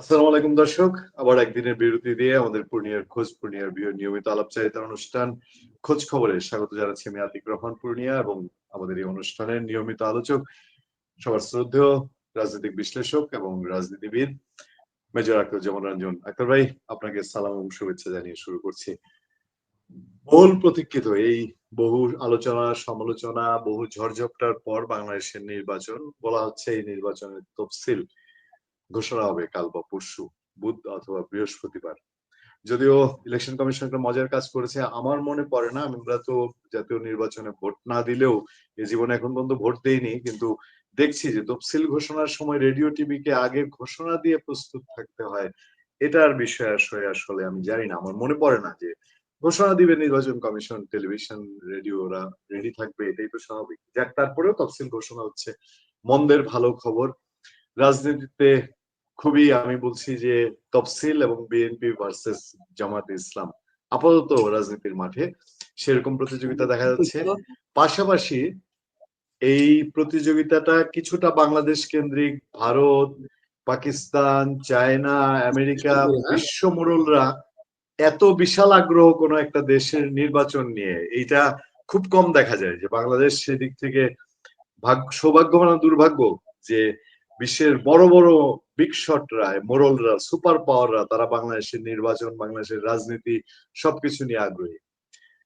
আসসালামু আলাইকুম দর্শক, আবার একদিনের বিরতি দিয়ে আমাদের পূর্ণিয়ার খোঁজ, পূর্ণিয়ার বিয়ে নিয়মিত আলাপচারিতার অনুষ্ঠান খোঁজ খবরে স্বাগত জানাচ্ছি আমি আতিক রহমান পূর্ণিয়া এবং আমাদের এই অনুষ্ঠানের নিয়মিত আলোচক, সবার শ্রদ্ধেয় রাজনৈতিক বিশ্লেষক এবং রাজনীতিবিদ মেজর আক্তার যেমন রঞ্জন। আক্তার ভাই, আপনাকে সালাম এবং শুভেচ্ছা জানিয়ে শুরু করছি। বহুল প্রতীক্ষিত এই বহু আলোচনা, সমালোচনা, বহু ঝড়ঝপটার পর বাংলাদেশের নির্বাচন, বলা হচ্ছে এই নির্বাচনের তফসিল ঘোষণা হবে কাল বা পরশু, বুধ অথবা বৃহস্পতিবার। যদিও ইলেকশন কমিশন একটা মজার কাজ করেছে, আমার মনে পড়ে না, আমরা তো জাতীয় নির্বাচনে ভোট না দিলেও এ জীবনে এখন পর্যন্ত ভোট দেইনি, কিন্তু দেখছি যে তফসিল ঘোষণার সময় রেডিও টিভিকে আগে ঘোষণা দিয়ে প্রস্তুত থাকতে হয়, এটার বিষয় আসলে আসলে আমি জানি না, আমার মনে পড়ে না যে ঘোষণা দিবে নির্বাচন কমিশন, টেলিভিশন রেডিও ওরা রেডি থাকবে, এটাই তো স্বাভাবিক। যাক, তারপরেও তফসিল ঘোষণা হচ্ছে। মন্দের ভালো খবর, রাজনীতিতে খুবই আমি বলছি যে তফসিল এবং বিএনপি ভার্সেস জামাত ইসলাম আপাতত রাজনীতির মাঠে সেরকম প্রতিযোগিতা দেখা যাচ্ছে। পাশাপাশি এই প্রতিযোগিতাটা কিছুটা বাংলাদেশ কেন্দ্রিক, ভারত, পাকিস্তান, চায়না, আমেরিকা, বিশ্ব মোড়লরা এত বিশাল আগ্রহ কোনো একটা দেশের নির্বাচন নিয়ে, এইটা খুব কম দেখা যায় যে বাংলাদেশ সেদিক থেকে ভাগ্য সৌভাগ্য মানে দুর্ভাগ্য যে বিশ্বের বড় বড় বিগ শটরা মোরলরা সুপার পাওয়াররা তারা বাংলাদেশের নির্বাচন, বাংলাদেশের রাজনীতি সবকিছু নিয়ে আগ্রহী।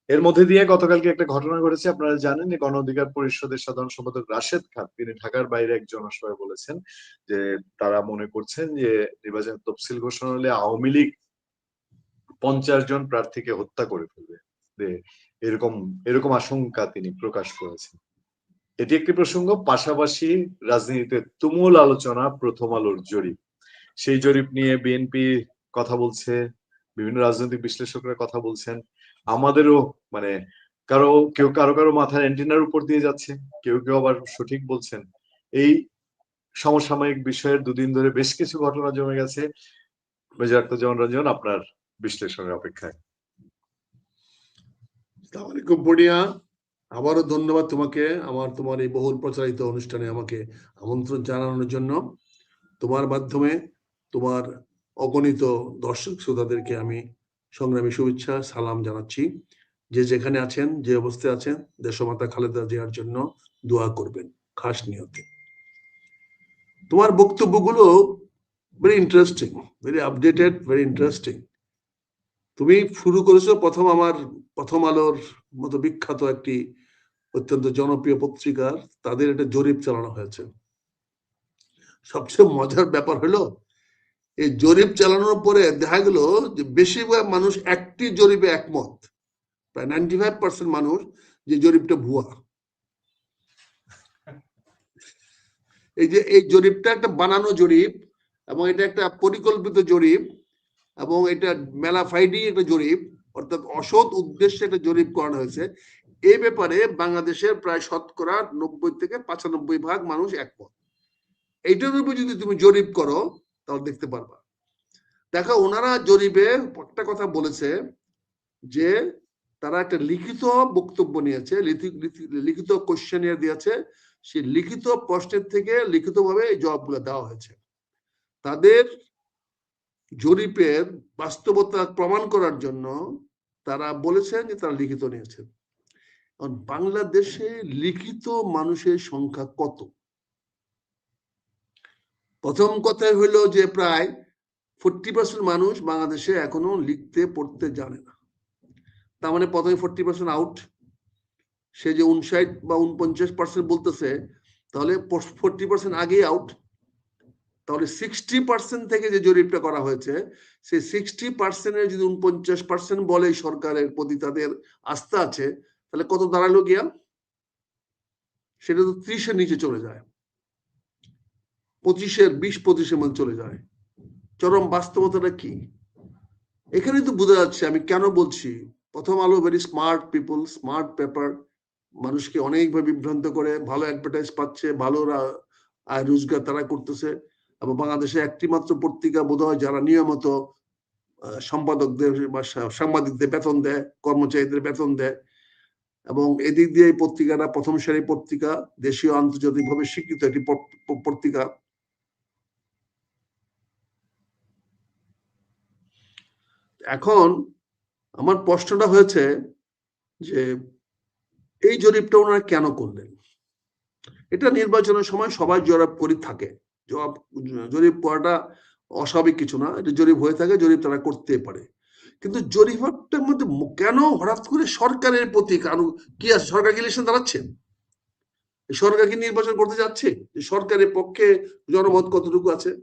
এর মধ্যে দিয়ে গতকালকে একটা ঘটনা ঘটেছে, আপনারা জানেন গণ অধিকার পরিষদের সাধারণ সম্পাদক রাশেদ খান, তিনি ঢাকার বাইরে এক জনসভায় বলেছেন যে তারা মনে করছেন যে নির্বাচন তফসিল ঘোষণা হলে আওয়ামী লীগ পঞ্চাশ জন প্রার্থীকে হত্যা করে ফেলবে। এরকম এরকম আশঙ্কা তিনি প্রকাশ করেছেন। এটি একটি প্রসঙ্গ, পাশাপাশি রাজনীতিতে তুমুল আলোচনা, প্রথম আলোর জরিপ। সেই জরিপ নিয়ে বিএনপি কথা বলছে, বিভিন্ন রাজনৈতিক বিশ্লেষকরা কথা বলছেন। আমাদেরও মানে কারও, কেউ কারও কারও মাথার অ্যান্টিনার উপর দিয়ে যাচ্ছে, কেউ কেউ আবার সঠিক বলছেন। এই সমসাময়িক বিষয়ের দুদিন ধরে বেশ কিছু ঘটনা জমে গেছে। মেজর আক্তার রঞ্জন, আপনার বিশ্লেষণের অপেক্ষায়। আসসালামু আলাইকুম পড়িয়া। আবারও ধন্যবাদ তোমাকে আমার তোমার এই বহুল প্রচারিত অনুষ্ঠানে আমাকে আমন্ত্রণ জানানোর জন্য। তোমার মাধ্যমে তোমার অগণিত দর্শক শ্রোতাদেরকে আমি সংগ্রামী শুভেচ্ছা, সালাম জানাচ্ছি। যে যেখানে আছেন, যে অবস্থায় আছেন, দেশমাতা খালেদা জিয়ার জন্য দোয়া করবেন, খাস নিয়তে। তোমার বক্তব্যগুলো very interesting very updated very interesting তুমি শুরু করেছ প্রথম আমার প্রথম আলোর মতো বিখ্যাত একটি অত্যন্ত জনপ্রিয় পত্রিকার, তাদের একটা জরিপ চালানো হয়েছে। সবচেয়ে মজার ব্যাপার হলো, এই জরিপ চালানোর পরে দেখা গেল যে বেশিরভাগ মানুষ একটি জরিপে একমত। প্রায় নাইনটি ফাইভ পার্সেন্ট মানুষ যে জরিপটা ভুয়া। এই যে এই জরিপটা একটা বানানো জরিপ এবং এটা একটা পরিকল্পিত জরিপ এবং এটা মেলা ফাইডি একটা জরিপ, অর্থাৎ অসৎ উদ্দেশ্যে একটা জরিপ করানো হয়েছে। এই ব্যাপারে বাংলাদেশের প্রায় শতকরা নব্বই থেকে পঁচানব্বই ভাগ মানুষ একমত। এইটার উপর যদি তুমি জরিপ করো, তাহলে দেখতে পারবা। দেখো, ওনারা জরিপে একটা কথা বলেছে যে, তারা একটা লিখিত বক্তব্য নিয়েছে লিখিত কোশ্চেন দিয়েছে। সেই লিখিত প্রশ্নের থেকে লিখিতভাবে এই জবাবগুলো দেওয়া হয়েছে। তাদের জরিপের বাস্তবতা প্রমাণ করার জন্য তারা বলেছেন যে তারা লিখিত নিয়েছেন। বাংলাদেশে লিখিত মানুষের সংখ্যা কত? প্রথম কথাই হইল যে প্রায় ফোরটি পার্সেন্ট মানুষ বাংলাদেশে এখনও লিখতে, পড়তে জানে না। তার মানে প্রথমে ফোরটি পার্সেন্ট আউট সে যে উনষাট বা উনপঞ্চাশ পার্সেন্ট বলতেছে, তাহলে ফোরটি পার্সেন্ট আগেই আউট তাহলে সিক্সটি পার্সেন্ট থেকে যে জরিপটা করা হয়েছে, সেই সিক্সটি পার্সেন্টের যদি উনপঞ্চাশ পার্সেন্ট বলে সরকারের প্রতি তাদের আস্থা আছে তাহলে কত দাঁড়াল গিয়া? সেটা তো ত্রিশের নিচে চলে যায়। পঁচিশের, বিশ পঁচিশের মধ্যে চলে যায়। চরম বাস্তবতাটা কি? এখানে তো বোঝা যাচ্ছে, আমি কেন বলছি, Prothom Alo very smart people smart paper মানুষকে অনেকভাবে বিভ্রান্ত করে, ভালো অ্যাডভার্টাইজ পাচ্ছে, ভালো আয় রোজগার তারা করতেছে। এবং বাংলাদেশে একটি মাত্র পত্রিকা বোধ হয় যারা নিয়মিত সম্পাদকদের বা সাংবাদিকদের বেতন দেয়, কর্মচারীদের বেতন দেয় এবং এদিক দিয়ে এই পত্রিকাটা, প্রথম সারি পত্রিকা, দেশীয় আন্তর্জাতিকভাবে স্বীকৃত একটি পত্রিকা। এখন আমার প্রশ্নটা হয়েছে যে, এই জরিপটা ওনারা কেন করলেন? এটা নির্বাচনের সময় সবাই জরিপ করে থাকে। জবাব, জরিপ করাটা অস্বাভাবিক কিছু না। এটা জরিপ হয়ে থাকে, জরিপ তারা করতে পারে। কিন্তু জরিপটার মধ্যে কেন হঠাৎ করে সরকারের প্রতি কারণ কি আছে? সরকার ইলেকশন দাঁড়াচ্ছে সরকার কি নির্বাচন করতে যাচ্ছে? সরকারের পক্ষে জনমত কতটুকু আছে?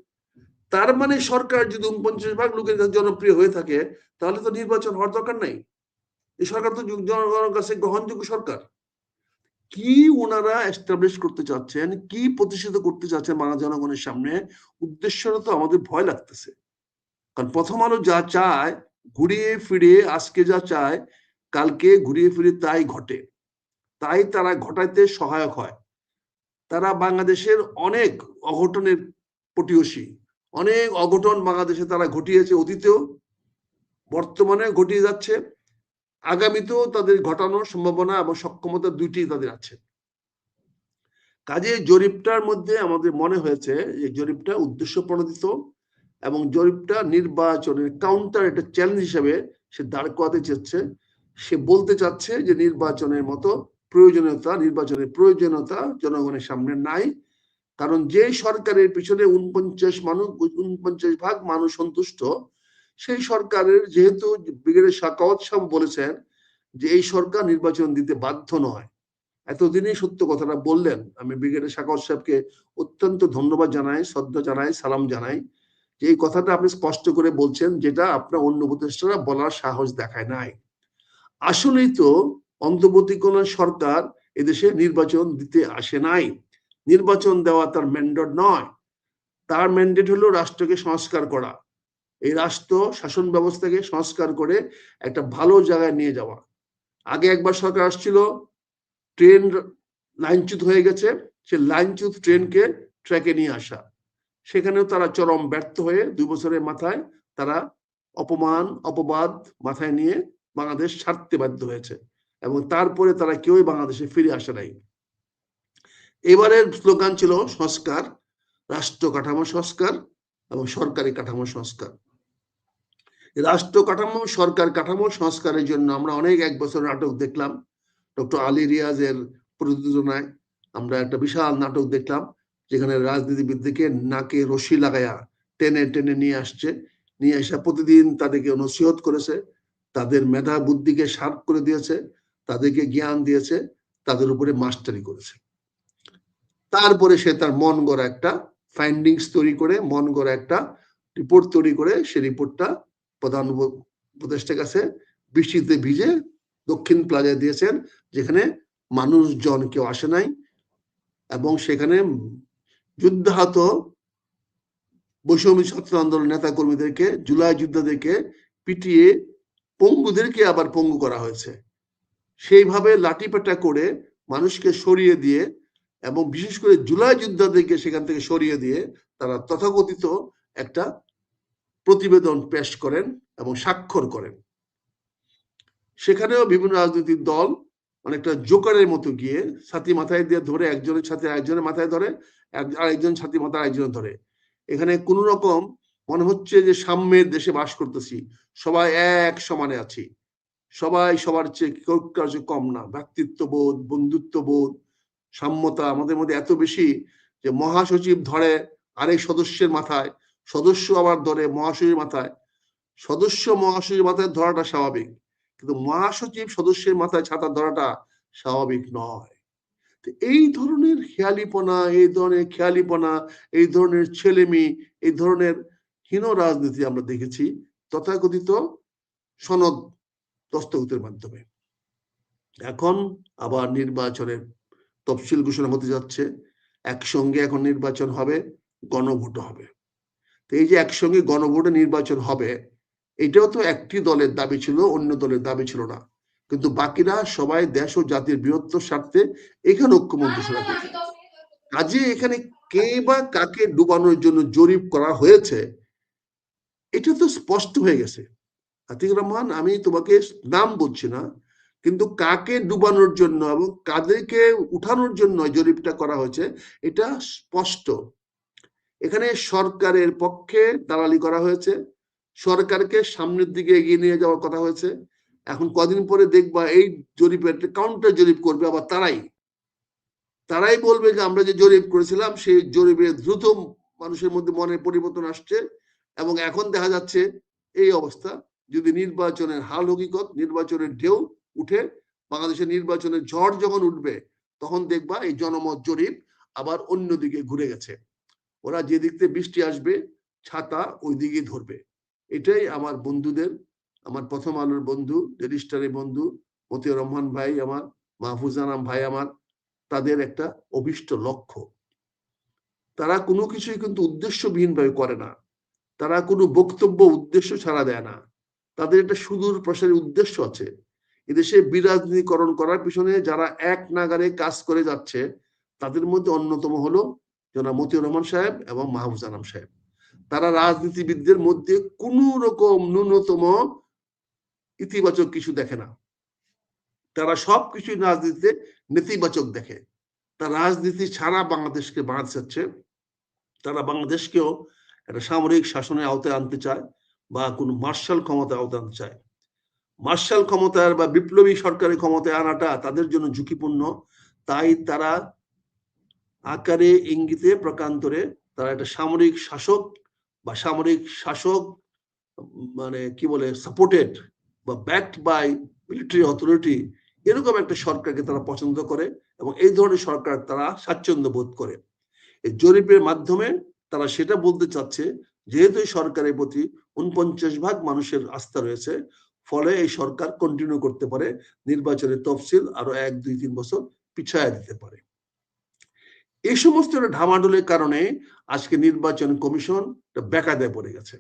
তার মানে সরকার যদি উনপঞ্চাশ ভাগ লোকের কাছে জনপ্রিয় হয়ে থাকে, তাহলে তো নির্বাচন হওয়ার দরকার নাই। এই সরকার তো জন- জনগণের কাছে গ্রহণযোগ্য সরকার। কি ওনারা এস্টাবলিশ করতে চাচ্ছেন, কি প্রতিষ্ঠিত করতে চাচ্ছেন বাংলা জনগণের সামনে, উদ্দেশ্যটা তো আমাদের ভয় লাগতেছে। কারণ প্রথম আলো যা চায় ঘুরিয়ে ফিরে আজকে যা চায়, কালকে ঘুরিয়ে ফিরে তাই ঘটে। তাই তারা ঘটাইতে সহায়ক হয়। তারা বাংলাদেশের অনেক অঘটনের পটিয়সী অনেক অঘটন বাংলাদেশে তারা ঘটিয়েছে অতীতেও বর্তমানে ঘটিয়ে যাচ্ছে। আগামীতেও তাদের ঘটানোর সম্ভাবনা এবং সক্ষমতা দুইটি তাদের আছে। কাজে জরিপটার মধ্যে আমাদের মনে হয়েছে যে জরিপটা উদ্দেশ্য প্রণোদিত এবং জরিপটা নির্বাচনের কাউন্টার একটা চ্যালেঞ্জ হিসেবে সে দাঁড় করাতে চাচ্ছে সে বলতে চাচ্ছে যে নির্বাচনের মতো প্রয়োজনীয়তা, নির্বাচনের প্রয়োজনীয়তা জনগণের সামনে নাই। কারণ যে সরকারের পিছনে উনপঞ্চাশ মানুষ উনপঞ্চাশ ভাগ মানুষ সন্তুষ্ট, সেই সরকারের যেহেতু ব্রিগেডের শাকাওয়াত সাহেব বলেছেন যে এই সরকার নির্বাচন দিতে বাধ্য নয়। এতদিনই সত্য কথাটা বললেন। আমি ব্রিগেডের শাকাওয়াত সাহেবকে অত্যন্ত ধন্যবাদ জানাই, শ্রদ্ধা জানাই, সালাম জানাই। যে এই কথাটা আপনি স্পষ্ট করে বলছেন, যেটা আপনার অন্য উপদেষ্টারা বলার সাহস দেখায় নাই। আসলেই তো অন্তর্বর্তীকালীন সরকার এদেশে নির্বাচন দিতে আসে নাই। নির্বাচন দেওয়া তার ম্যান্ডেট নয়। তার ম্যান্ডেট হলো রাষ্ট্রকে সংস্কার করা। এই রাষ্ট্র শাসন ব্যবস্থাকে সংস্কার করে একটা ভালো জায়গায় নিয়ে যাওয়া। আগে একবার সরকার আসছিল ট্রেন লাইনচ্যুত হয়ে গেছে। সে লাইনচ্যুত ট্রেনকে ট্র্যাকে নিয়ে আসা। সেখানেও তারা চরম ব্যর্থ হয়ে দুই বছরের মাথায় তারা অপমান, অপবাদ মাথায় নিয়ে বাংলাদেশ ছাড়তে বাধ্য হয়েছে এবং তারপরে তারা কেউই বাংলাদেশে ফিরে আসে নাই। এবারের স্লোগান ছিল সংস্কার, রাষ্ট্র কাঠামো সংস্কার এবং সরকারি কাঠামো সংস্কার। রাষ্ট্র কাঠামো, সরকার কাঠামো সংস্কারের জন্য আমরা অনেক এক বছর নাটক দেখলাম। ডক্টর আলী রিয়াজের প্রযোজনায় আমরা একটা বিশাল নাটক দেখলাম। যেখানে রাজনীতিবিদদেরকে নাকে রশি লাগায়া টেনে টেনে নিয়ে আসছে, নিয়ে এসে প্রতিদিন তাদেরকে নসিহত করেছে, তাদের মেধা বুদ্ধিকে শার্প করে দিয়েছে, তাদেরকে জ্ঞান দিয়েছে, তাদের উপরে মাস্টারি করেছে। তারপরে সে তার মন গড়া একটা ফাইন্ডিংস তৈরি করে, মন গড়া একটা রিপোর্ট তৈরি করে, সে রিপোর্টটা প্রধান উপ- উপদেষ্টার কাছে বৃষ্টিতে ভিজে দক্ষিণ প্লাজায় দিয়েছেন, যেখানে মানুষজন কেউ আসে নাই এবং সেখানে যুদ্ধাহত বৈষম্য ছাত্র আন্দোলন নেতা কর্মীদেরকে জুলাই যোদ্ধাদেরকে পিটিয়ে পঙ্গুদেরকে আবার পঙ্গু করা হয়েছে। সেইভাবে লাঠিপেটা করে মানুষকে সরিয়ে দিয়ে এবং বিশেষ করে জুলাই যোদ্ধাদেরকে সেখান থেকে সরিয়ে দিয়ে তারা তথাকথিত একটা প্রতিবেদন পেশ করেন এবং স্বাক্ষর করেন। সেখানেও বিভিন্ন রাজনৈতিক দল অনেকটা জোকারের মতো গিয়ে ছাতি মাথায় দিয়ে ধরে একজনের সাথে আরেকজনের মাথায় ধরে আরেকজন ছাতি মাথায় আরেকজনের ধরে। এখানে কোন রকম মনে হচ্ছে যে সাম্যের দেশে বাস করতেছি, সবাই এক সমানে আছি। সবাই সবার চেয়ে কেউ কারও চেয়ে কম না, ব্যক্তিত্ববোধ, বন্ধুত্ববোধ, সাম্যতা আমাদের মধ্যে এত বেশি যে মহাসচিব ধরে আরেক সদস্যের মাথায়, সদস্য আবার ধরে মহাসচিবের মাথায়। সদস্য মহাসচিবের মাথায় ধরাটা স্বাভাবিক। কিন্তু মহাসচিব সদস্যের মাথায় ছাতা ধরাটা স্বাভাবিক নয়। এই ধরনের খেয়ালিপনা, এই ধরনের খেয়ালিপনা, এই ধরনের ছেলেমি এই ধরনের হীন রাজনীতি আমরা দেখেছি তথাকথিত সনদ দস্তগতের মাধ্যমে। এখন আবার নির্বাচনের তফসিল ঘোষণা হতে যাচ্ছে, একসঙ্গে এখন নির্বাচন হবে গণভোট হবে। তো এই যে একসঙ্গে গণভোটে নির্বাচন হবে এটাও তো একটি দলের দাবি ছিল, অন্য দলের দাবি ছিল না। কিন্তু বাকিরা সবাই দেশ ও জাতির বৃহত্তর স্বার্থে এখানে ঐক্যমত ঘোষণা করেছে। কাজে এখানে কে বা কাকে ডুবানোর জন্য জরিপ করা হয়েছে, এটা তো স্পষ্ট হয়ে গেছে। আতিক রহমান, আমি তোমাকে নাম বলছি না, কিন্তু কাকে ডুবানোর জন্য এবং কাদেরকে উঠানোর জন্য জরিপটা করা হয়েছে, এটা স্পষ্ট। এখানে সরকারের পক্ষে দালালি করা হয়েছে সরকারকে সামনের দিকে এগিয়ে নিয়ে যাওয়ার কথা হয়েছে। এখন কদিন পরে দেখবা এই জরিপের কাউন্টার জরিপ করবে আবার তারাই। তারাই বলবে যে আমরা যে জরিপ করেছিলাম, সেই জরিপে দ্রুত মানুষের মধ্যে মনের পরিবর্তন আসছে এবং এখন দেখা যাচ্ছে এই অবস্থা। যদি নির্বাচনের হাল হকিকত, নির্বাচনের ঢেউ উঠে, বাংলাদেশের নির্বাচনের ঝড় যখন উঠবে, তখন দেখবা এই জনমত জরিপ আবার অন্যদিকে ঘুরে গেছে। ওরা যে দিক থেকে বৃষ্টি আসবে, ছাতা ওই দিকে ধরবে। এটাই আমার বন্ধুদের, আমার প্রথম আলোর বন্ধু রেজিস্টারের বন্ধু, মতিউর রহমান ভাই আমার, মাহফুজ আনাম ভাই আমার, তাদের একটা অভিষ্ট লক্ষ্য। তারা কোনো কিছুই কিন্তু উদ্দেশ্যবিহীন ভাবে করে না। তারা কোনো বক্তব্য, উদ্দেশ্য ছাড়া দেয় না। তাদের একটা সুদূর প্রসারী উদ্দেশ্য আছে। এদেশে বিরাজনীকরণ করার পিছনে যারা এক নাগারে কাজ করে যাচ্ছে, তাদের মধ্যে অন্যতম হলো জনাব মতিউর রহমান সাহেব এবং মাহফুজ আনাম সাহেব। তারা রাজনীতিবিদদের মধ্যে কোনো রকম ন্যূনতম ইতিবাচক কিছু দেখে না। তারা সব কিছুই রাজনীতিতে নেতিবাচক দেখে। তারা রাজনীতি ছাড়া বাংলাদেশকে বাঁচাচ্ছে। তারা বাংলাদেশকেও একটা সামরিক শাসনের আওতায় আনতে চায় বা কোনো মার্শাল ক্ষমতায় আওতায় আনতে চায়। মার্শাল ক্ষমতার বা বিপ্লবী সরকারের ক্ষমতায় আনাটা তাদের জন্য ঝুঁকিপূর্ণ। তাই তারা আকারে ইঙ্গিতে প্রকান্তরে তারা একটা সামরিক শাসক বা সামরিক শাসক মানে কি বলে সাপোর্টেড বা ব্যাকড বাই মিলিটারি অথরিটি এরকম একটা সরকারকে তারা পছন্দ করে এবং এই ধরনের সরকার তারা স্বাচ্ছন্দ্য বোধ করে। এই জরিপের মাধ্যমে তারা সেটা বলতে চাচ্ছে, যেহেতু এই সরকারের প্রতি উনপঞ্চাশ ভাগ মানুষের আস্থা রয়েছে, ফলে এই সরকার কন্টিনিউ করতে পারে, নির্বাচনের তফসিল আরও এক দুই তিন বছর পিছায় দিতে পারে। এই সমস্ত ঢামাডোলের কারণে আজকে নির্বাচন কমিশন বেকায়দায় পড়ে গেছে।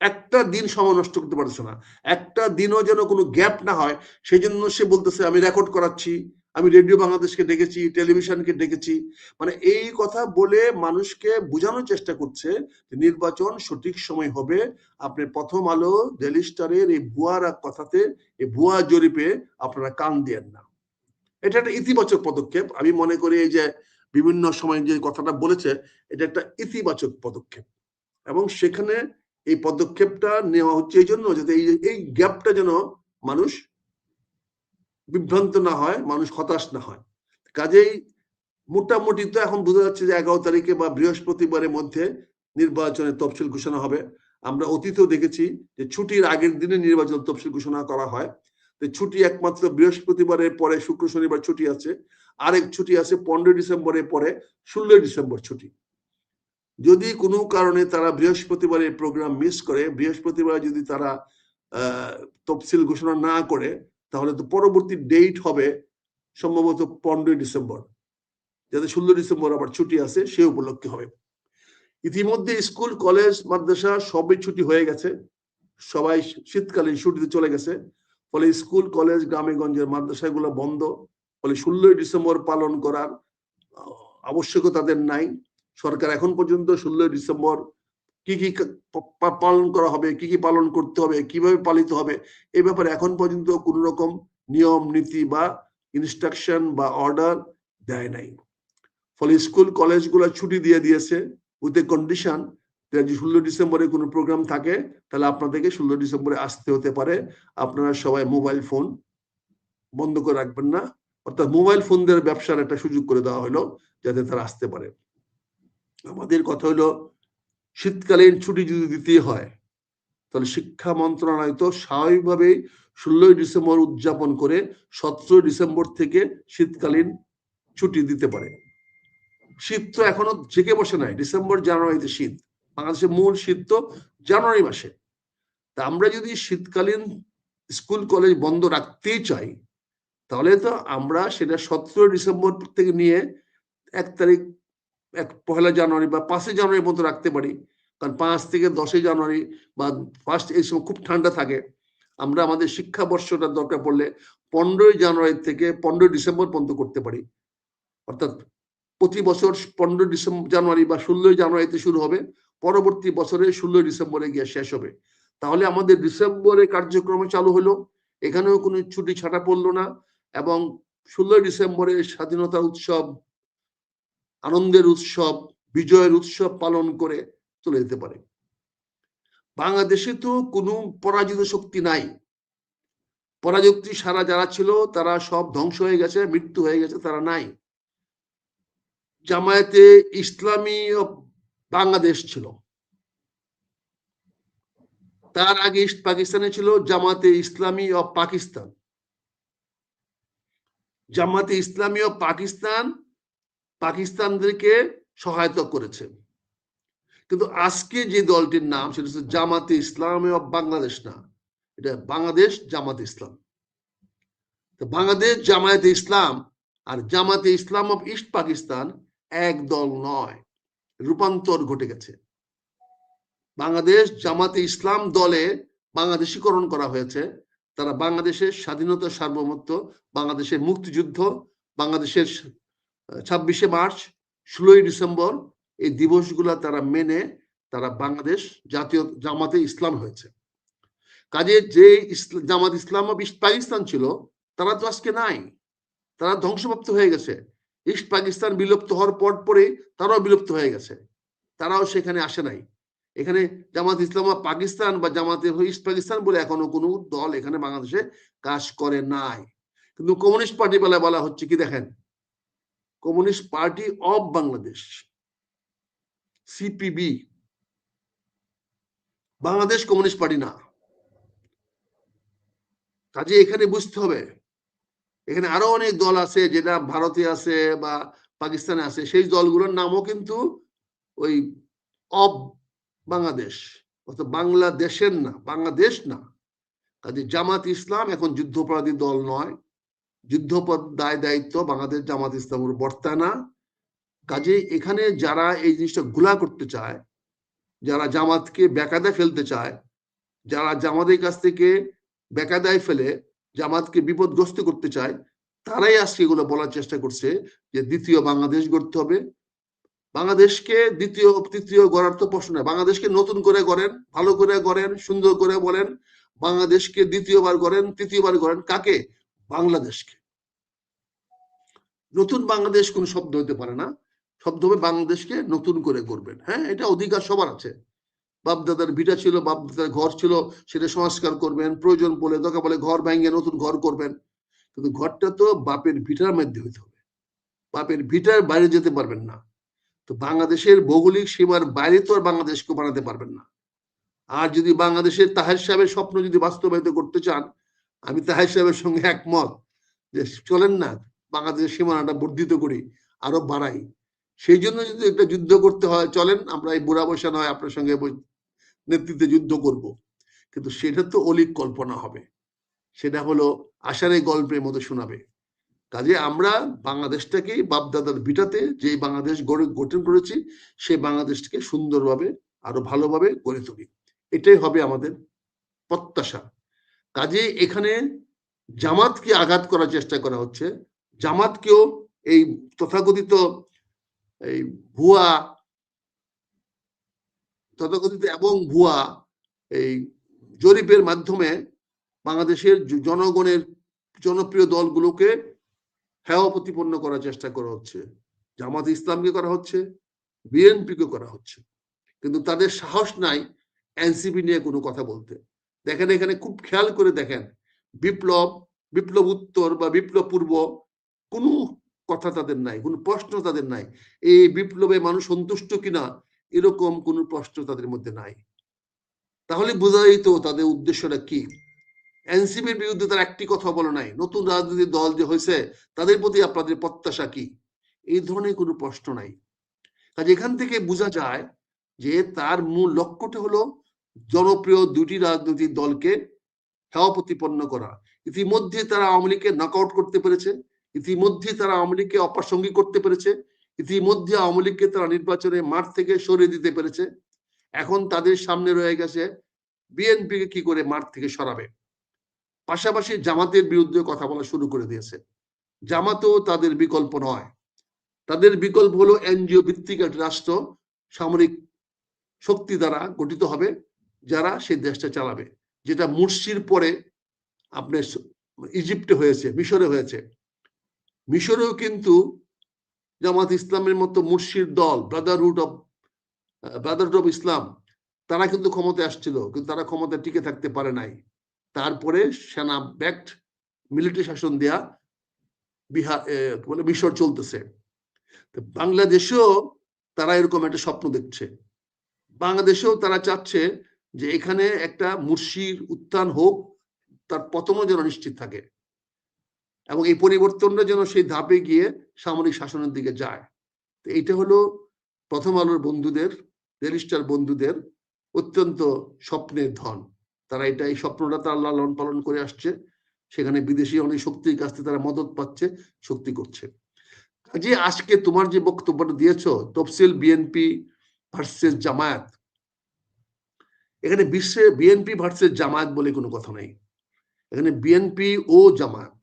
একটা দিন সময় নষ্ট করতে পারছে না। একটা দিনও যেন কোনো গ্যাপ না হয় সেই জন্য সে বলতেছে, আমি রেকর্ড করাচ্ছি, আমি রেডিও বাংলাদেশকে ডেকেছি, টেলিভিশনকে ডেকেছি। মানে এই কথা বলে মানুষকে বোঝানোর চেষ্টা করছে নির্বাচন সঠিক সময় হবে। আপনি প্রথম আলো ডেলি স্টারের এই ভুয়ার কথাতে, এই ভুয়া জরিপে আপনারা কান দিয়েন না। এটা একটা ইতিবাচক পদক্ষেপ। আমি মনে করি এই যে বিভিন্ন সময় যে কথাটা বলেছে, এটা একটা ইতিবাচক পদক্ষেপ। এবং সেখানে এই পদক্ষেপটা নেওয়া হচ্ছে এই জন্য যাতে এই এই গ্যাপটা যেন মানুষ বিভ্রান্ত না হয়, মানুষ হতাশ না হয়। কাজেই মোটামুটি তো এখন বোঝা যাচ্ছে যে এগারো তারিখে বা বৃহস্পতিবারের মধ্যে নির্বাচনের তফসিল ঘোষণা হবে। আমরা অতীতেও দেখেছি যে ছুটির আগের দিনে নির্বাচন তফসিল ঘোষণা করা হয়। ছুটি একমাত্র বৃহস্পতিবারের পরে শুক্র শনিবার ছুটি আছে। আরেক ছুটি আছে পনেরোই ডিসেম্বরের পরে ষোলোই ডিসেম্বর ছুটি। যদি কোনো কারণে তারা বৃহস্পতিবারের প্রোগ্রাম মিস করে, বৃহস্পতিবার যদি তারা তফসিল ঘোষণা না করে, তাহলে তো পরবর্তী ডেট হবে সম্ভবত পনেরোই ডিসেম্বর। যাতে ষোলো ডিসেম্বর আবার ছুটি আছে, সে উপলক্ষে হবে। ইতিমধ্যে স্কুল, কলেজ, মাদ্রাসা সবই ছুটি হয়ে গেছে। সবাই শীতকালীন ছুটিতে চলে গেছে। ফলে স্কুল, কলেজ, গ্রামে, গঞ্জের মাদ্রাসাগুলো বন্ধ। ফলে ষোলোই ডিসেম্বর পালন করার আবশ্যকতা তাদের নাই। সরকার এখন পর্যন্ত ষোলোই ডিসেম্বর কি কি পালন করা হবে, কি কি পালন করতে হবে, কীভাবে পালিত হবে এই ব্যাপারে এখন পর্যন্ত কোন রকম নিয়ম, নীতি বা ইনস্ট্রাকশন বা অর্ডার দেয় নাই। ফলে স্কুল, কলেজগুলো ছুটি দিয়ে দিয়েছে উইথ এ কন্ডিশন ষোলো ডিসেম্বরে কোনো প্রোগ্রাম থাকে, তাহলে আপনাদেরকে ষোলো ডিসেম্বরে আসতে হতে পারে। আপনারা সবাই মোবাইল ফোন বন্ধ করে রাখবেন না। অর্থাৎ মোবাইল ফোনদের ব্যবসার একটা সুযোগ করে দেওয়া হলো যাতে তারা আসতে পারে। আমাদের কথা হলো, শীতকালীন ছুটি যদি দিতে হয়, তাহলে শিক্ষা মন্ত্রণালয় তো স্বাভাবিকভাবেই ষোলোই ডিসেম্বর উদযাপন করে সতেরোই ডিসেম্বর থেকে শীতকালীন ছুটি দিতে পারে। শীত তো এখনও জেগে বসে নাই, ডিসেম্বর জানুয়ারিতে শীত। বাংলাদেশের মূল শীত তো জানুয়ারি মাসে। তা আমরা যদি শীতকালীন স্কুল, কলেজ বন্ধ রাখতেই চাই তাহলে তো আমরা সেটা সতেরোই ডিসেম্বর থেকে নিয়ে এক তারিখ, এক পহেলা জানুয়ারি বা পাঁচই জানুয়ারির মতো রাখতে পারি। কারণ পাঁচ থেকে দশই জানুয়ারি বা ফার্স্ট এই সময় খুব ঠান্ডা থাকে। আমরা আমাদের শিক্ষাবর্ষটা দরকার পড়লে পনেরোই জানুয়ারি থেকে পনেরোই ডিসেম্বর পর্যন্ত করতে পারি। অর্থাৎ প্রতি বছর পনেরোই ডিসেম্বর জানুয়ারি বা ষোলোই জানুয়ারিতে শুরু হবে, পরবর্তী বছরে ষোলোই ডিসেম্বরে গিয়ে শেষ হবে। তাহলে আমাদের ডিসেম্বরে কার্যক্রম চালু হলো, এখানেও কোনো ছুটি ছাটা পড়ল না। এবং ষোলোই ডিসেম্বরে স্বাধীনতা উৎসব, আনন্দের উৎসব, বিজয়ের উৎসব পালন করে চলে যেতে পারে। বাংলাদেশে তো কোনো পরাজিত শক্তি নাই। পরাজিত সারা যারা ছিল, তারা সব ধ্বংস হয়ে গেছে, মৃত্যু হয়ে গেছে, তারা নাই। জামায়াতে ইসলামী বাংলাদেশ ছিল। তার আগে ইস্ট পাকিস্তানে ছিল জামাতে ইসলামী অফ পাকিস্তান। জামাতে ইসলামী অফ পাকিস্তান, পাকিস্তানদেরকে সহায়তা করেছে। কিন্তু আজকে যে দলটির নাম, সেটা হচ্ছে জামাতে ইসলামী অফ বাংলাদেশ না, এটা বাংলাদেশ জামাতে ইসলাম। বাংলাদেশ জামায়াতে ইসলাম আর জামাতে ইসলাম অফ ইস্ট পাকিস্তান এক দল নয়, রূপান্তর ঘটে গেছে। বাংলাদেশ জামাতে ইসলাম দলে বাংলাদেশীকরণ করা হয়েছে। তারা বাংলাদেশের স্বাধীনতা সার্বভৌমত্ব, বাংলাদেশের মুক্তিযুদ্ধ, বাংলাদেশের ছাব্বিশে মার্চ, ষোলোই ডিসেম্বর, এই দিবসগুলা তারা মেনে তারা বাংলাদেশ জাতীয় জামাতে ইসলাম হয়েছে। কাজে যে জামাত ইসলাম অফ ইস্ট পাকিস্তান ছিল, তারা তো আজকে নাই। তারা ধ্বংসপ্রাপ্ত হয়ে গেছে। ইস্ট পাকিস্তান বিলুপ্ত হওয়ার পর পরে তারাও বিলুপ্ত হয়ে গেছে। তারাও সেখানে আসে নাই। এখানে জামাত ইসলাম পাকিস্তান বা জামাতে ইস্ট পাকিস্তান বলে এখনও কোনো দল এখানে বাংলাদেশে কাজ করে নাই। কিন্তু কমিউনিস্ট পার্টি বেলা বলা হচ্ছে কি দেখেন? Communist party of Bangladesh, CPB. Bangladesh communist party না। কাজে এখানে বুঝতে হবে, এখানে আরও অনেক দল আছে যেটা ভারতে আছে বা পাকিস্তানে আছে, সেই দলগুলোর নামও কিন্তু ওই অব বাংলাদেশ। অর্থাৎ বাংলাদেশের না, বাংলাদেশ না। কাজে জামাত ইসলাম এখন যুদ্ধপরাধী দল নয়। যুদ্ধপদ দায় দায়িত্ব বাংলাদেশ জামাত ইসলামের বর্তায় না কাজে এখানে যারা এই জিনিসটা গুলা করতে চায়, যারা জামাতকে বেকায়দায় ফেলতে চায়, যারা জামাতের কাছ থেকে বেকায়দায় ফেলে জামাতকে বিপদগ্রস্ত করতে চায়, তারাই আজকে এগুলো বলার চেষ্টা করছে যে দ্বিতীয় বাংলাদেশ গড়তে হবে। বাংলাদেশকে দ্বিতীয়, তৃতীয় গড়ার তো প্রশ্ন নয় বাংলাদেশকে নতুন করে গড়েন, ভালো করে গড়েন, সুন্দর করে বলেন। বাংলাদেশকে দ্বিতীয়বার গড়েন, তৃতীয়বার গড়েন কাকে? বাংলাদেশকে। নতুন বাংলাদেশ কোন শব্দ হতে পারে না। শব্দ হবে বাংলাদেশকে নতুন করে করবেন হ্যাঁ এটা অধিকার সবার আছে। বাপদাদার ভিটা ছিল, বাপদাদার ঘর ছিল, সেটা সংস্কার করবেন, প্রয়োজন বলে দরকার বলে ঘর ভেঙে নতুন ঘর করবেন। কিন্তু ঘরটা তো বাপের ভিটার মধ্যে হইতে হবে। বাপের ভিটার বাইরে যেতে পারবেন না। তো বাংলাদেশের ভৌগোলিক সীমার বাইরে তো আর বাংলাদেশকে বানাতে পারবেন না। আর যদি বাংলাদেশের তাহের সাহেবের স্বপ্ন যদি বাস্তবায়িত করতে চান, আমি তাহের সাহেবের সঙ্গে একমত যে চলেন না, বাংলাদেশের সীমানাটা বর্ধিত করি, আরও বাড়াই। সেই জন্য যদি একটা যুদ্ধ করতে হয়, চলেন, আমরা এই বুড়া বসা নয়, আপনার সঙ্গে নেতৃত্বে যুদ্ধ করব। কিন্তু সেটা তো অলিক কল্পনা হবে। সেটা হলো আষাঢ়ে গল্পের মতো শোনাবে। কাজে আমরা বাংলাদেশটাকেই বাপদাদার ভিটাতে যে বাংলাদেশ গড়ে, গঠন করেছি, সেই বাংলাদেশটাকে সুন্দরভাবে, আরও ভালোভাবে গড়ে তুলি। এটাই হবে আমাদের প্রত্যাশা। কাজে এখানে জামাতকে আঘাত করার চেষ্টা করা হচ্ছে। জামাতকেও এই তথাকথিত এই ভুয়া, তথাকথিত এবং ভুয়া এই জরিপের মাধ্যমে বাংলাদেশের জনগণের জনপ্রিয় দলগুলোকে হেয় প্রতিপন্ন করার চেষ্টা করা হচ্ছে, জামাত ইসলামকে করা হচ্ছে, বিএনপিকে করা হচ্ছে। কিন্তু তাদের সাহস নাই এনসিপি নিয়ে কোনো কথা বলতে। দেখেন এখানে খুব খেয়াল করে দেখেন, বিপ্লব বিপ্লব উত্তর বা বিপ্লব পূর্ব, কোনো কথা তাদের নাই, কোনো প্রশ্ন তাদের নাই। এই বিপ্লবে মানুষ সন্তুষ্ট কিনা, এরকম কোনো প্রশ্ন তাদের মধ্যে নাই। তাহলে বোঝা যেত তাদের উদ্দেশ্যটা কি? এনসিপির বিরুদ্ধে তার একটি কথা বলে নাই। নতুন রাজনৈতিক দল যে হয়েছে, তাদের প্রতি আপনাদের প্রত্যাশা কি? এই ধরনের কোনো প্রশ্ন নাই। কাজে এখান থেকে বোঝা যায় যে তার মূল লক্ষ্যটি হলো জনপ্রিয় দুটি রাজনৈতিক দলকে হেওয়া প্রতিপন্ন করা। ইতিমধ্যে তারা আওয়ামী লীগকে নকআউট করতে পেরেছে, ইতিমধ্যে তারা আওয়ামী লীগকে অপ্রাসঙ্গিক করতে পেরেছে, ইতিমধ্যে আওয়ামী লীগকে তারা নির্বাচনে মাঠ থেকে সরিয়ে দিতে পেরেছে। এখন তাদের সামনে রয়ে গেছে, বিএনপিকে কি করে মাঠ থেকে সরাবে? পাশাপাশি জামাতের বিরুদ্ধে কথা বলা শুরু করে দিয়েছে। জামাতও তাদের বিকল্প নয়। তাদের বিকল্প হলো এনজিও ভিত্তিক একটা রাষ্ট্র, সামরিক শক্তি দ্বারা গঠিত হবে, যারা সেই দেশটা চালাবে। যেটা মুর্শির পরে আপনার ইজিপ্টে হয়েছে, মিশরে হয়েছে। মিশরেও কিন্তু জামাত ইসলামের মতো মুর্শির দল, brotherhood of brotherhood of Islam, তারা কিন্তু ক্ষমতায় আসছিল, কিন্তু তারা ক্ষমতায় টিকে থাকতে পারে নাই। তারপরে সেনা ব্যাক্ট মিলিটারি শাসন দেয়া বিহার মিশর চলতেছে। বাংলাদেশেও তারা এরকম একটা স্বপ্ন দেখছে। বাংলাদেশেও তারা চাচ্ছে যে এখানে একটা মুর্শির উত্থান হোক, তার পতনও যেন নিশ্চিত থাকে এবং এই পরিবর্তনটা যেন সেই ধাপে গিয়ে সামরিক শাসনের দিকে যায়। তো এইটা হলো প্রথম আলোর বন্ধুদের রেলিস্টার বন্ধুদের অত্যন্ত স্বপ্নের ধন। তারা এটা এই স্বপ্নটা তারা লালন পালন করে আসছে। সেখানে বিদেশি অনেক শক্তির কাছ থেকে তারা মদত পাচ্ছে, শক্তি করছে। কাজে আজকে তোমার যে বক্তব্যটা দিয়েছ, তফসিল বিএনপি ভার্সেস জামায়াত, এখানে বিশ্বে বিএনপি ভার্সেস জামায়াত বলে কোনো কথা নাই। এখানে বিএনপি ও জামায়াত,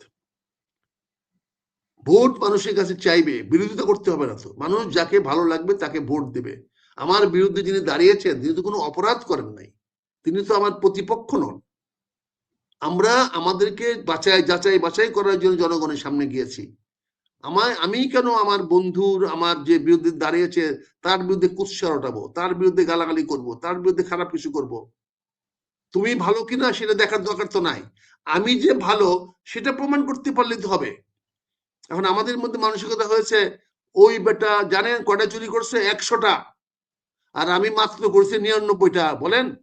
ভোট মানুষের কাছে চাইবে, বিরোধিতা করতে হবে না তো। মানুষ যাকে ভালো লাগবে তাকে ভোট দেবে। আমার বিরুদ্ধে যিনি দাঁড়িয়েছেন, তিনি তো কোনো অপরাধ করেন নাই। তিনি তো আমার প্রতিপক্ষ নন। আমরা আমাদেরকে বাছাই, যাচাই, বাছাই করার জন্য জনগণের সামনে গিয়েছি। আমার আমি কেন আমার বন্ধুর, আমার যে বিরুদ্ধে দাঁড়িয়েছে, তার বিরুদ্ধে কুৎসা রটাবো, তার বিরুদ্ধে গালাগালি করব, তার বিরুদ্ধে খারাপ কিছু করব? তুমি ভালো কিনা সেটা দেখার দরকার তো নাই। আমি যে ভালো, সেটা প্রমাণ করতে পারলে তো হবে। এখন আমাদের মধ্যে মানসিকতা হয়েছে, ওই বেটা জানেন কটা চুরি করছে? একশোটা। আর আমি মাত্র করছি নিরানব্বইটা, বলেন?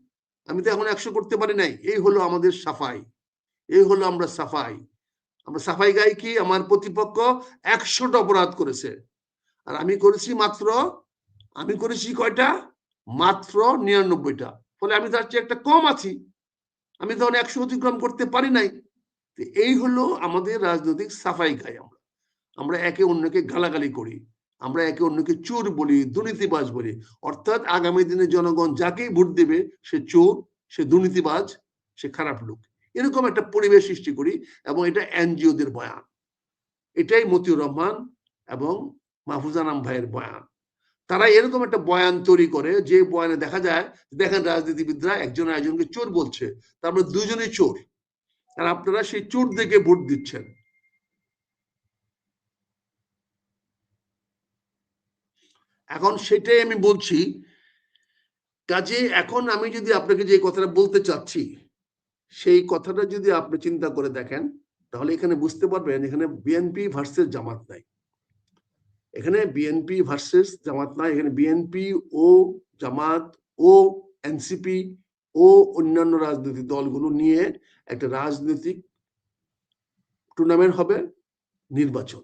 আমি তো এখন একশো করতে পারি নাই। এই হলো আমাদের সাফাই। এই হলো আমরা সাফাই। আমরা সাফাই গাই কি? আমার প্রতিপক্ষ একশোটা অপরাধ করেছে। আর আমি করেছি মাত্র, আমি করেছি কয়টা? মাত্র নিরানব্বইটা। ফলে আমি তার চেয়ে একটা কম আছি। আমি তখন একশো অতিক্রম করতে পারি নাই। এই হলো আমাদের রাজনৈতিক সাফাই গাই আমরা। আমরা একে অন্যকে গালাগালি করি। আমরা একে অন্যকে চোর বলি, দুর্নীতিবাজ বলি। অর্থাৎ আগামী দিনে জনগণ যাকেই ভোট দেবে, সে চোর, সে দুর্নীতিবাজ, সে খারাপ লোক। এরকম একটা পরিবেশ সৃষ্টি করি এবং এটা এনজিওদের বয়ান। এটাই মতিউর রহমান এবং মাহফুজানাম ভাইয়ের বয়ান। তারা এরকম একটা বয়ান তৈরি করে, যে বয়ানে দেখা যায়, দেখেন রাজনীতিবিদরা একজন একজনকে চোর বলছে, তারপরে দুজনেই চোর। আর আপনারা সেই চোর দেখে ভোট দিচ্ছেন। এখন সেটাই আমি বলছি, কাজে এখন আমি যদি আপনাকে যে কথাটা বলতে চাচ্ছি, সেই কথাটা যদি আপনি চিন্তা করে দেখেন, তাহলে এখানে বুঝতে পারবেন, এখানে বিএনপি ভার্সেস জামাত নাই। এখানে বিএনপি ভার্সেস জামাত নাই, এখানে বিএনপি ও জামাত ও এনসিপি ও অন্যান্য রাজনৈতিক দলগুলো নিয়ে একটা রাজনৈতিক টুর্নামেন্ট হবে নির্বাচন।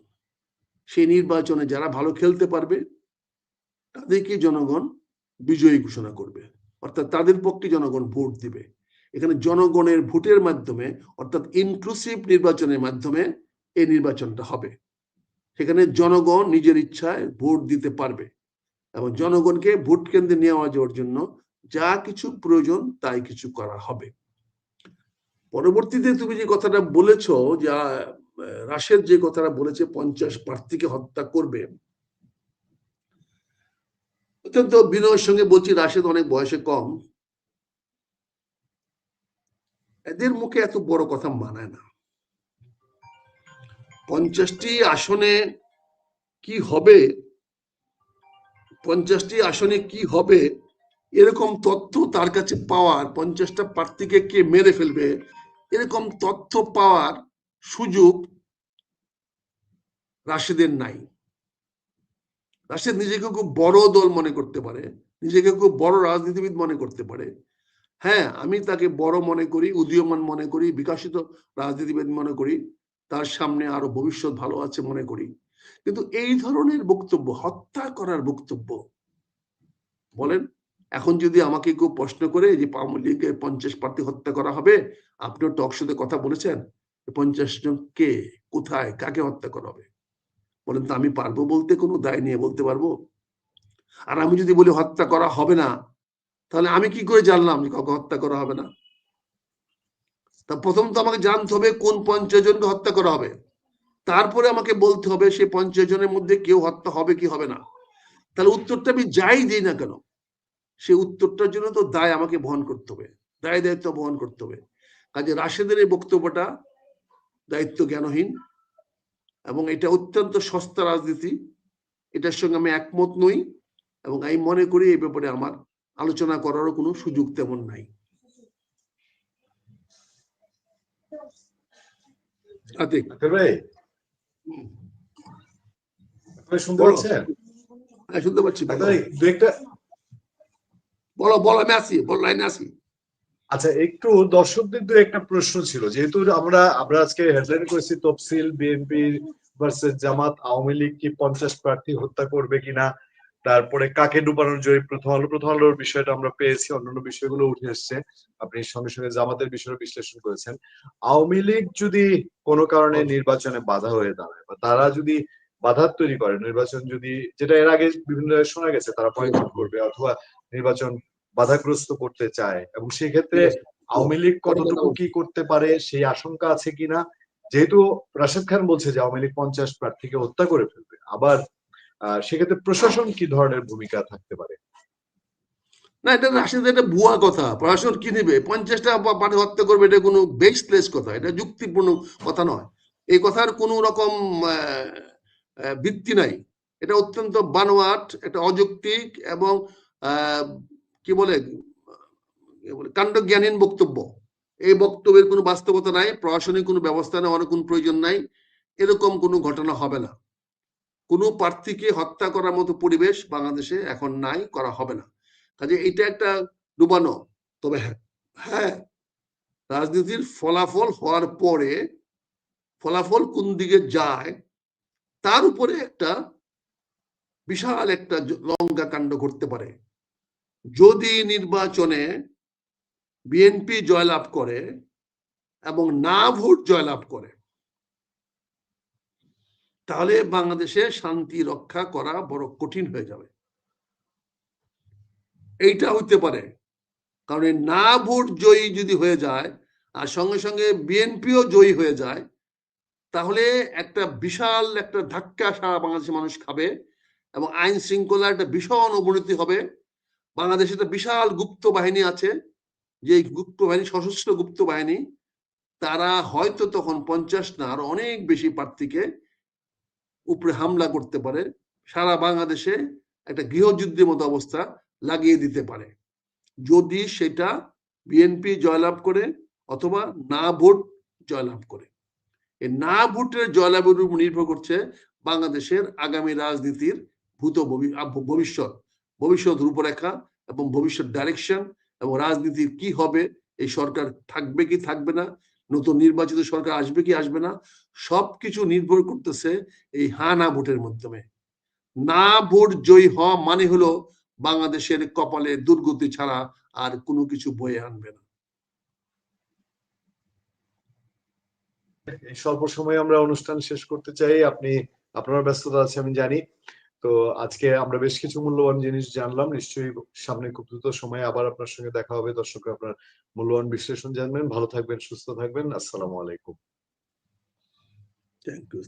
সেই নির্বাচনে যারা ভালো খেলতে পারবে তাদেরকে জনগণ বিজয়ী ঘোষণা করবে। অর্থাৎ তাদের পক্ষে জনগণ ভোট দিবে। এখানে জনগণের ভোটের মাধ্যমে, অর্থাৎ ইনক্লুসিভ নির্বাচনের মাধ্যমে এই নির্বাচনটা হবে। সেখানে জনগণ নিজের ইচ্ছায় ভোট দিতে পারবে এবং জনগণকে ভোট কেন্দ্রে নেওয়া যাওয়ার জন্য যা কিছু প্রয়োজন তাই কিছু করা হবে। পরবর্তীতে তুমি যে কথাটা বলেছ, যা রাশেদ যে কথাটা বলেছে, পঞ্চাশ প্রার্থীকে হত্যা করবে অত্যন্ত বিনয়ের সঙ্গে বলছি, রাশেদ অনেক বয়সে কম। এদের মুখে এত বড় কথা মানায় না। পঞ্চাশটি আসনে কি হবে? পঞ্চাশটি আসনে কি হবে? এরকম তথ্য তার কাছে পাওয়ার, পঞ্চাশটা প্রার্থীকে কে মেরে ফেলবে? এরকম তথ্য পাওয়ার সুযোগ রাশেদের নাই। রাশেদ নিজেকে খুব বড় দল মনে করতে পারে, নিজেকে খুব বড় রাজনীতিবিদ মনে করতে পারে। হ্যাঁ আমি তাকে বড় মনে করি, উদীয়মান মনে করি, বিকাশিত রাজনীতিবিদ মনে করি, তার সামনে আরও ভবিষ্যৎ ভালো আছে মনে করি। কিন্তু এই ধরনের বক্তব্য, হত্যা করার বক্তব্য, বলেন, এখন যদি আমাকে কেউ প্রশ্ন করে যে আওয়ামী লীগের পঞ্চাশ প্রার্থী হত্যা করা হবে, আপনিও টক শোতে কথা বলেছেন পঞ্চাশ জন কে, কোথায়, কাকে হত্যা করা হবে? বলেন তো, আমি পারব বলতে? কোনো দায় নিয়ে বলতে পারব? আর আমি যদি বলি হত্যা করা হবে না, তাহলে আমি কি করে জানলাম যে কাউকে হত্যা করা হবে না? তা প্রথম তো আমাকে জানতে হবে কোন পঞ্চাশ জনকে হত্যা করা হবে। তারপরে আমাকে বলতে হবে সে পঞ্চাশ জনের মধ্যে কেউ হত্যা হবে কি হবে না। তাহলে উত্তরটা আমি যাই দিই না কেন? সে উত্তরটার জন্য তো দায় আমাকে বহন করতে হবে। দায় দায়িত্ব বহন করতে হবে। কাজে রাশেদের এই বক্তব্যটা দায়িত্ব জ্ঞানহীন। এবং এটা অত্যন্ত সস্তা রাজনীতি। এটার সঙ্গে আমি একমত নই এবং আমি মনে করি এই ব্যাপারে আমার আলোচনা করারও কোনো সুযোগ তেমন নাই। শুনতে হ্যাঁ শুনতে পাচ্ছি। বলো বলো আমি আসি বল লাইনে আসি। আচ্ছা একটু দর্শকদের দু একটা প্রশ্ন ছিল। যেহেতু আমরা আমরা আজকে হেডলাইন করেছি তফসিল বিএনপি ভার্সেস জামাত, আওয়ামী লীগ কি পঞ্চাশ প্রার্থী হত্যা করবে কিনা, তারপরে কাকে ডুবানোর জয়ী, প্রথম আলো, প্রথম আলোর বিষয়টা আমরা পেয়েছি, অন্যান্য বিষয়গুলো উঠে এসছে। আপনি সঙ্গে সঙ্গে জামাতের বিষয়ে বিশ্লেষণ করেছেন। আওয়ামী লীগ যদি কোনো কারণে নির্বাচনে বাধা হয়ে দাঁড়ায়, বা তারা যদি বাধা তৈরি করে, নির্বাচন যদি, যেটা এর আগে বিভিন্ন জায়গায় শোনা গেছে, তারা পয়েন্ট করবে, অথবা নির্বাচন বাধাগ্রস্ত করতে চায় এবং সেক্ষেত্রে আওয়ামী লীগ কতটুকু কি করতে পারে সেই আশঙ্কা আছে কিনা? যেহেতু রাশেদ খান বলছে যে আওয়ামী লীগ পঞ্চাশ প্রার্থীকে হত্যা করে ফেলবে। আবার সেক্ষেত্রে প্রশাসন কি ধরনের ভূমিকা থাকতে পারে? না এটা রাশিদ এটা ভুয়া কথা। প্রশাসন কি নেবে? পঞ্চাশটা পার্টি হত্যা করবে এটা কোনো বেসলেস কথা। এটা যুক্তিপূর্ণ কথা নয়। এই কথার কোনো রকম ভিত্তি নাই। এটা অত্যন্ত বানোয়াট এটা অযৌক্তিক এবং আহ, কি বলে কাণ্ডজ্ঞানহীন বক্তব্য। এই বক্তব্যের কোনো বাস্তবতা নাই, প্রশাসনিক কোনো ব্যবস্থা নেওয়ার কোনো প্রয়োজন নাই, এরকম কোনো ঘটনা হবে না। কোনো প্রার্থীকে হত্যা করার মতো পরিবেশ বাংলাদেশে এখন নাই, করা হবে না। কাজে এটা একটা ডুবানো। তবে হ্যাঁ হ্যাঁ রাজনীতির ফলাফল হওয়ার পরে, ফলাফল কোন দিকে যায়, তার উপরে একটা বিশাল একটা লঙ্কা কাণ্ড ঘটতে পারে। যদি নির্বাচনে বিএনপি জয়লাভ করে এবং না ভোট জয়লাভ করে, তাহলে বাংলাদেশে শান্তি রক্ষা করা বড় কঠিন হয়ে যাবে। এইটা হইতে পারে। কারণ না ভোট জয়ী যদি হয়ে যায় আর সঙ্গে সঙ্গে বিএনপিও জয়ী হয়ে যায়, তাহলে একটা বিশাল একটা ধাক্কা সারা বাংলাদেশের মানুষ খাবে এবং আইন শৃঙ্খলা একটা ভীষণ অবনতি হবে। বাংলাদেশে একটা বিশাল গুপ্ত বাহিনী আছে, যে গুপ্ত বাহিনী, সশস্ত্র গুপ্ত বাহিনী, তারা হয়তো তখন পঞ্চাশ না আর অনেক বেশি প্রার্থীকে উপরে হামলা করতে পারে, সারা বাংলাদেশে একটা গৃহযুদ্ধের মতো অবস্থা লাগিয়ে দিতে পারে। যদি সেটা বিএনপি জয়লাভ করে অথবা না ভোট জয়লাভ করে। এই না ভোটের জয়লাভের উপর নির্ভর করছে বাংলাদেশের আগামী রাজনীতির ভূত ভবি- ভবিষ্যৎ। ভবিষ্যৎ রূপরেখা এবং ভবিষ্যৎ ডাইরেকশন এবং রাজনীতির কি হবে, এই সরকার থাকবে কি থাকবে না, নতুন নির্বাচিত সরকার আসবে কি আসবে না, সবকিছু নির্ভর করতেছে এই হা না ভোটের মাধ্যমে। না ভোট জয়ী হওয়া মানে হলো বাংলাদেশের কপালে দুর্গতি ছাড়া আর কোনো কিছু বয়ে আনবে না। স্বল্প সময়ে আমরা অনুষ্ঠান শেষ করতে চাই, আপনি আপনার ব্যস্ততা আছে আমি জানি। তো আজকে আমরা বেশ কিছু মূল্যবান জিনিস জানলাম। নিশ্চয়ই সামনে খুব দ্রুত সময়ে আবার আপনার সঙ্গে দেখা হবে। দর্শক আপনার মূল্যবান বিশ্লেষণ জানবেন। ভালো থাকবেন, সুস্থ থাকবেন। আসসালামু আলাইকুম। Thank you